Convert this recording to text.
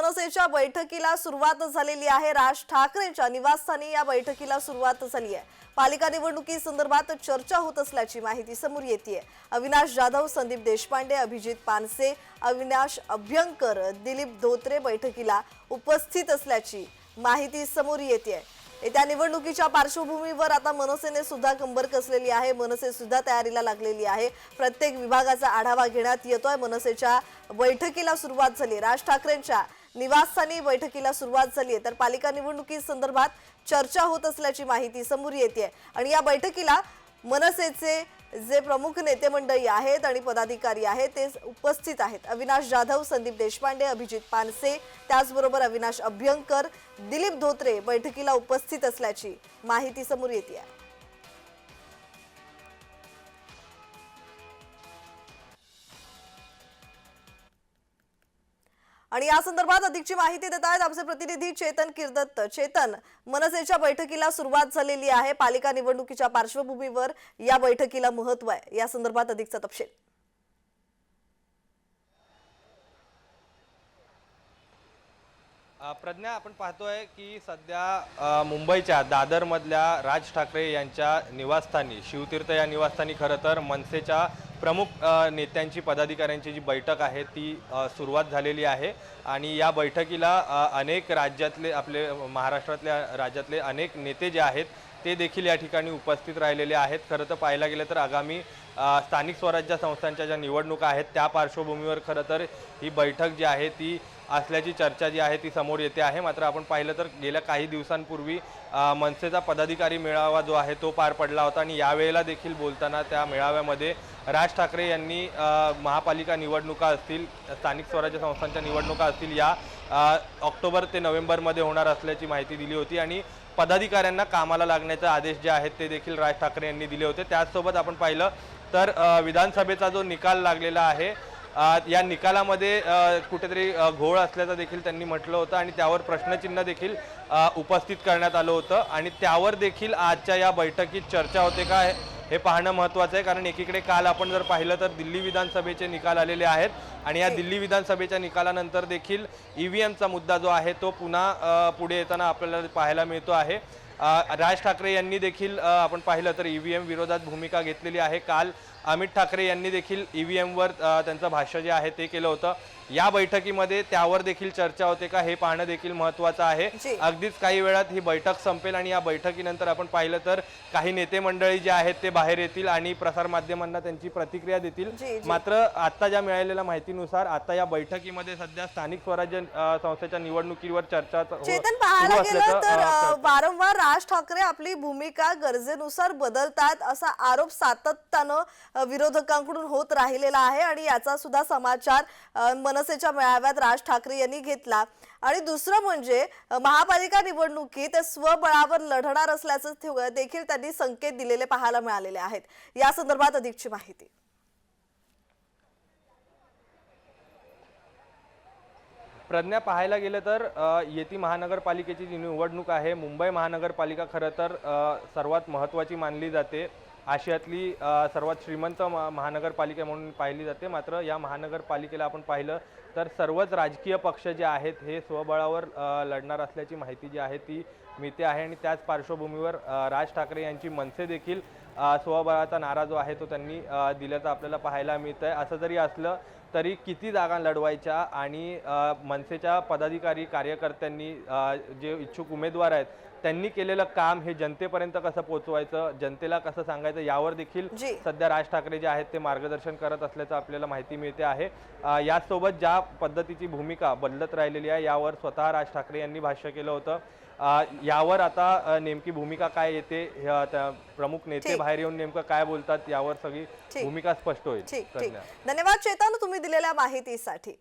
मनसेच्या बैठकीला सुरुवात झालेली आहे. राज ठाकरेंच्या निवासस्थानी या बैठकीला सुरुवात झाली आहे. पालिका निवडणुकी संदर्भात चर्चा होत असल्याची माहिती समोर येते अविनाश जाधव संदीप देशपांडे अभिजित पानसे अविनाश अभ्यंकर दिलीप धोत्रे बैठकीला उपस्थित असल्याची माहिती समोर येते येत्या निवडणुकीच्या पार्श्वभूमीवर आता मनसेने सुद्धा कंबर कसलेली आहे. मनसे सुद्धा तयारीला लागलेली आहे. प्रत्येक विभागाचा आढावा घेण्यात येतोय. मनसेच्या बैठकीला सुरुवात झाली राज ठाकरेंच्या निवासस्थानी बैठकीला सुरुवात झाली आहे. तर पालिका निवडणुकी संदर्भात चर्चा होत असल्याची माहिती समोर येते आणि या बैठकीला मनसेचे जे प्रमुख नेते मंडळी आहेत आणि पदाधिकारी आहेत ते उपस्थित आहेत. अविनाश जाधव संदीप देशपांडे अभिजित पानसे त्याचबरोबर अविनाश अभ्यंकर दिलीप धोत्रे बैठकीला उपस्थित असल्याची माहिती समोर येते आहे आणि या संदर्भात अधिकची माहिती देत आहेत आमचे प्रतिनिधी चेतन किर्दत्त चेतन मनसेच्या बैठकीला सुरुवात झालेली आहे. पालिका निवडणुकीच्या पार्श्वभूमीवर या बैठकीला महत्त्व आहे. या संदर्भात अधिकचा तपशील. प्रज्ञा आपण पाहतोय की सध्या मुंबईच्या दादरमधल्या राज ठाकरे यांच्या निवासस्थानी शिवतीर्थ या निवासस्थानी खरं तर मनसेच्या प्रमुख नेत्यांची पदाधिकाऱ्यांची जी बैठक आहे ती सुरुवात झालेली आहे. आणि या बैठकीला अनेक राज्यातले आपले महाराष्ट्रातल्या राज्यातले अनेक नेते जे आहेत ते देखील या ठिकाणी उपस्थित राहिलेले आहेत. खरं तर पाहायला गेलं तर आगामी स्थानिक स्वराज्य संस्थांच्या ज्या निवडणुका आहेत त्या पार्श्वभूमीवर खरं तर ही बैठक जी आहे ती असल्याची चर्चा जी आहे ती समोर येते आहे. मात्र आपण पाहिलं तर गेल्या काही दिवसांपूर्वी मनसेचा पदाधिकारी मेळावा जो आहे तो पार पडला होता आणि यावेळेला देखील बोलताना त्या मेळाव्यामध्ये राज ठाकरे यांनी महापालिका निवडणुका असतील स्थानिक स्वराज्य संस्थांच्या निवडणुका असतील या ऑक्टोबर ते नोव्हेंबरमध्ये होणार असल्याची माहिती दिली होती आणि पदाधिकाऱ्यांना कामाला लागण्याचे आदेश जे आहेत ते देखील राज ठाकरे यांनी दिले होते. त्याचसोबत आपण पाहिलं तर विधानसभेचा जो निकाल लागलेला आहे या निकालामध्ये कुठेतरी घोळ असल्याचं देखील त्यांनी म्हटलं होतं आणि त्यावर प्रश्नचिन्ह देखील उपस्थित करण्यात आलं होतं. आणि त्यावर देखील आजच्या या बैठकीत चर्चा होते का हे- हे पाहणं महत्त्वाचं आहे. कारण एकीकडे काल आपण जर पाहिलं तर दिल्ली विधानसभेचे निकाल आलेले आहेत. आणि या दिल्ली विधानसभेच्या निकालानंतर देखील ई व्ही एमचा मुद्दा जो आहे तो पुन्हा पुढे येताना आपल्याला पाहायला मिळतो आहे. राज ठाकरे यांनी देखील आपण पाहिलं तर ई व्ही एम विरोधात भूमिका घेतलेली आहे. काल अमित ठाकरे यांनी देखील ई व्ही एमवर त्यांचं भाष्य जे आहे ते केलं होतं या बैठकीमध्ये त्यावर देखील चर्चा होते का हे पाहणं देखील महत्त्वाचं आहे. अगदीच काही वेळात ही बैठक संपेल आणि या बैठकीनंतर आपण पाहिलं तर काही नेते मंडळी जे आहेत ते बाहेर येतील आणि प्रसारमाध्यमांना त्यांची प्रतिक्रिया देतील. मात्र आता ज्या मिळालेल्या माहितीनुसार आता या बैठकीमध्ये सध्या स्थानिक स्वराज्य संस्थेच्या निवडणुकीवर चर्चा हो- चेतन सुरू पाहायला गेलं असल्याचं, तर अ, अ, वारंवार राज ठाकरे आपली भूमिका गरजेनुसार बदलतात असा आरोप सातत्यानं विरोधकांकडून होत राहिलेला आहे आणि याचा सुद्धा समाचार मनसेच्या मेळाव्यात राज ठाकरे यांनी घेतला. आणि दुसरं म्हणजे महापालिका निवडणुकीत स्वबळावर लढणार असल्याचं देखील त्यांनी संकेत दिलेले पाहायला मिळालेले आहेत. या संदर्भात अधिकची माहिती. प्रज्ञा पाहायला गेलं तर येती महानगरपालिकेची जी निवडणूक आहे मुंबई महानगरपालिका खरं तर सर्वात महत्त्वाची मानली जाते. आशियातली सर्वात श्रीमंत महानगरपालिका म्हणून पाहिली जाते. मात्र या महानगरपालिकेला आपण पाहिलं तर सर्वच राजकीय पक्ष जे आहेत हे स्वबळावर लढणार असल्याची माहिती जी आहे ती मिळते आहे. आणि त्याच पार्श्वभूमीवर राज ठाकरे यांची मनसे देखील स्वबळाचा नारा जो आहे तो त्यांनी दिल्याचं आपल्याला पाहायला मिळतं आहे असं जरी असलं तरी किती जागा लढवायच्या आणि मनसेच्या पदाधिकारी कार्यकर्त्यांनी जे इच्छुक उमेदवार आहेत त्यांनी केलेलं काम हे जनतेपर्यंत कसं पोहोचवायचं जनतेला कसं सांगायचं यावर देखील. सध्या राज ठाकरे जे आहेत ते मार्गदर्शन करत असल्याचं आपल्याला माहिती मिळते आहे. अ, याचसोबत ज्या पद्धतीची भूमिका बदलत राहिलेली आहे यावर स्वतः राज ठाकरे यांनी भाष्य केलं होतं यावर आता नेमकी भूमिका काय येते प्रमुख नेते. बाहेर येऊन नेमकं काय बोलतात यावर सगळी. भूमिका स्पष्ट होईल. धन्यवाद चेतन तुम्ही दिलेल्या माहितीसाठी